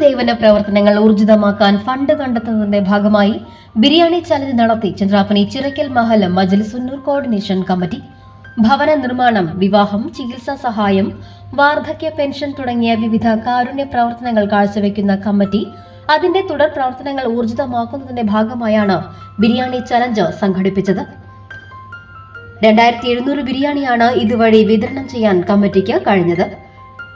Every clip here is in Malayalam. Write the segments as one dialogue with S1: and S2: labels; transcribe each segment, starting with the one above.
S1: സേവന പ്രവർത്തനങ്ങൾ ഊർജിതമാക്കാൻ ഫണ്ട് കണ്ടെത്തുന്നതിന്റെ ഭാഗമായി ബിരിയാണി ചലഞ്ച് നടത്തി ചന്ദ്രാപ്പനി ചിറക്കൽ മഹല മജ്ലിസുന്നൂർ കോർഡിനേഷൻ കമ്മിറ്റി. ഭവന നിർമ്മാണം വിവാഹം ചികിത്സാ സഹായം വാർദ്ധക്യ പെൻഷൻ തുടങ്ങിയ വിവിധ കാരുണ്യ പ്രവർത്തനങ്ങൾ കാഴ്ചവെക്കുന്ന കമ്മിറ്റി. അതിന്റെ തുടർ പ്രവർത്തനങ്ങൾ ഊർജിതമാക്കുന്നതിന്റെ ഭാഗമായാണ് ബിരിയാണി ചലഞ്ച് സംഘടിപ്പിച്ചത്. രണ്ടായിരത്തി എഴുന്നൂറ് ബിരിയാണിയാണ് ഇതുവഴി വിതരണം ചെയ്യാൻ കമ്മിറ്റിക്ക് കഴിഞ്ഞത്.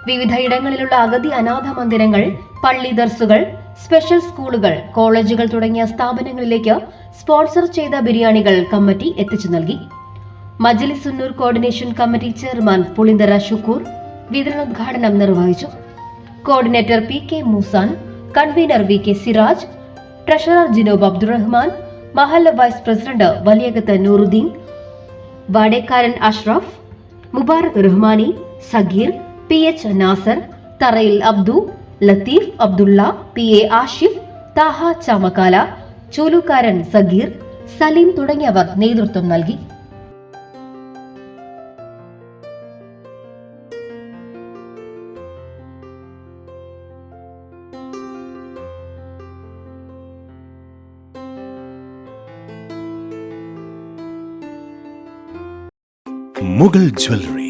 S1: വിവിധ ഇടങ്ങളിലുള്ള അഗതി അനാഥ മന്ദിരങ്ങൾ പള്ളി ദർസുകൾ സ്പെഷ്യൽ സ്കൂളുകൾ കോളേജുകൾ തുടങ്ങിയ സ്ഥാപനങ്ങളിലേക്ക് സ്പോൺസർ ചെയ്ത ബിരിയാണികൾ കമ്മിറ്റി എത്തിച്ചു നൽകി. Majlisunnoor coordination committee chairman Pulinthara Shukkur വിതരണോദ്ഘാടനം നിർവഹിച്ചു. Coordinator P K Moosan convener V K Siraj treasurer Jinob Abdurahman മഹല്ല vice president Valiyakath Nooruddeen Vadekkaran Ashraf Mubarak Rahmani Sageer P H Nasar Tharayil Abdu Latheef Abdulla P A Ashif Thaha Chamakkala Choolukaran Sageer Saleem തുടങ്ങിയവർ നേതൃത്വം നൽകി.
S2: മുഗൾ ജ്വല്ലറി